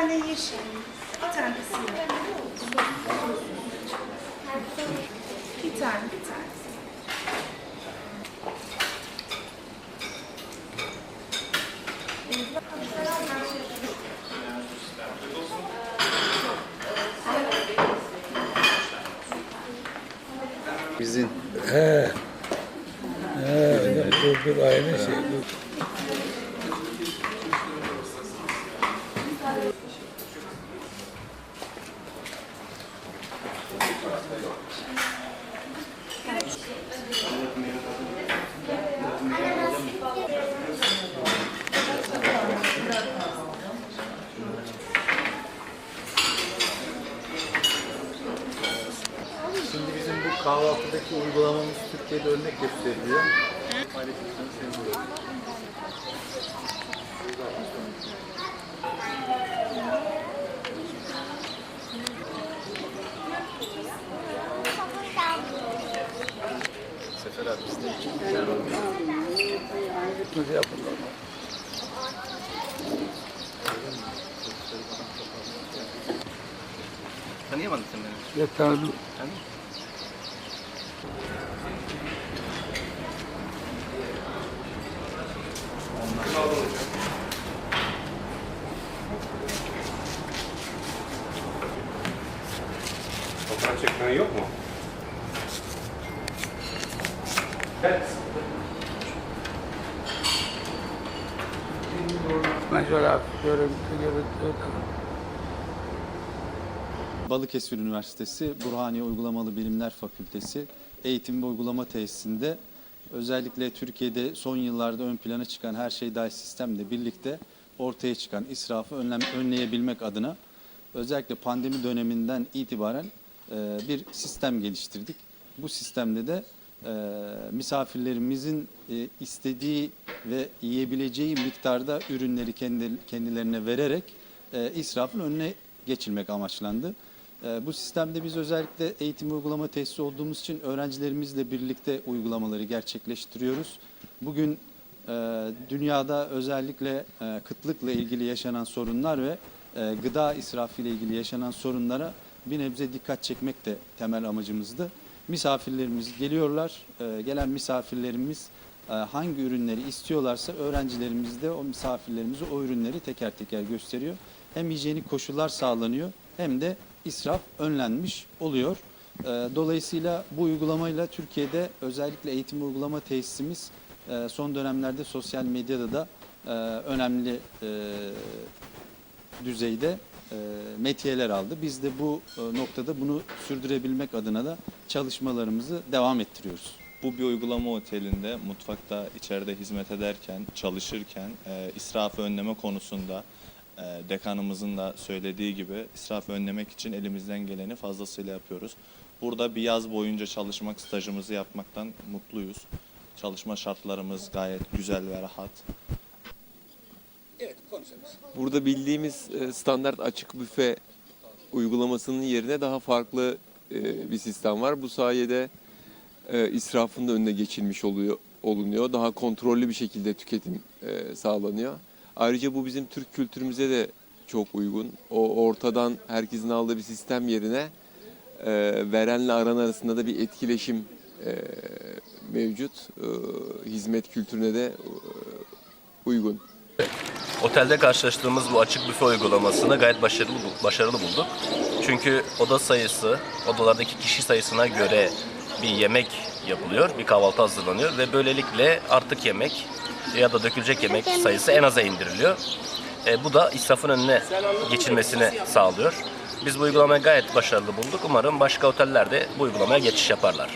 tane yeşil, bir tane siyah. Bir tane, bir tane. Bizim He. He, dur dur aynı şey. Dur. Şimdi kahvaltıdaki uygulamamız Türkiye'de örnek gösteriliyor. Seni buyurun. Sefer abi biz de Nasıl yapılır? Tanıyamadın sen beni. Ya tanıdım. Fotoğraf çekmen yok mu? Evet. Hafif görüntü görüntü. Balıkesir Üniversitesi Burhaniye Uygulamalı Bilimler Fakültesi Eğitim ve Uygulama Tesisinde özellikle Türkiye'de son yıllarda ön plana çıkan her şey dahil sistemle birlikte ortaya çıkan israfı önlem, önleyebilmek adına özellikle pandemi döneminden itibaren e, bir sistem geliştirdik. Bu sistemde de e, misafirlerimizin e, istediği ve yiyebileceği miktarda ürünleri kendi, kendilerine vererek e, israfın önüne geçilmek amaçlandı. E, bu sistemde biz özellikle eğitim uygulama tesisi olduğumuz için öğrencilerimizle birlikte uygulamaları gerçekleştiriyoruz. Bugün e, dünyada özellikle e, kıtlıkla ilgili yaşanan sorunlar ve e, gıda israfı ile ilgili yaşanan sorunlara bir nebze dikkat çekmek de temel amacımızdı. Misafirlerimiz geliyorlar, gelen misafirlerimiz hangi ürünleri istiyorlarsa öğrencilerimiz de o misafirlerimize o ürünleri teker teker gösteriyor. Hem hijyenik koşullar sağlanıyor hem de israf önlenmiş oluyor. E, Dolayısıyla bu uygulamayla Türkiye'de özellikle eğitim uygulama tesisimiz e, son dönemlerde sosyal medyada da e, önemli e, düzeyde metiyeler aldı. Biz de bu noktada bunu sürdürebilmek adına da çalışmalarımızı devam ettiriyoruz. Bu bir uygulama otelinde mutfakta içeride hizmet ederken, çalışırken e, israfı önleme konusunda dekanımızın da söylediği gibi israfı önlemek için elimizden geleni fazlasıyla yapıyoruz. Burada bir yaz boyunca çalışmak, stajımızı yapmaktan mutluyuz. Çalışma şartlarımız gayet güzel ve rahat. Burada bildiğimiz e, standart açık büfe uygulamasının yerine daha farklı e, bir sistem var. Bu sayede e, israfın da önüne geçilmiş oluyor olunuyor. Daha kontrollü bir şekilde tüketim e, sağlanıyor. Ayrıca bu bizim Türk kültürümüze de çok uygun. O ortadan herkesin aldığı bir sistem yerine e, verenle aran arasında da bir etkileşim e, mevcut. E, hizmet kültürüne de e, uygun. Otelde karşılaştığımız bu açık büfe uygulamasını gayet başarılı başarılı bulduk. Çünkü oda sayısı, odalardaki kişi sayısına göre bir yemek yapılıyor, bir kahvaltı hazırlanıyor ve böylelikle artık yemek ya da dökülecek yemek sayısı en aza indiriliyor. E, bu da israfın önüne geçilmesini sağlıyor. Biz bu uygulamayı gayet başarılı bulduk. Umarım başka oteller de bu uygulamaya geçiş yaparlar.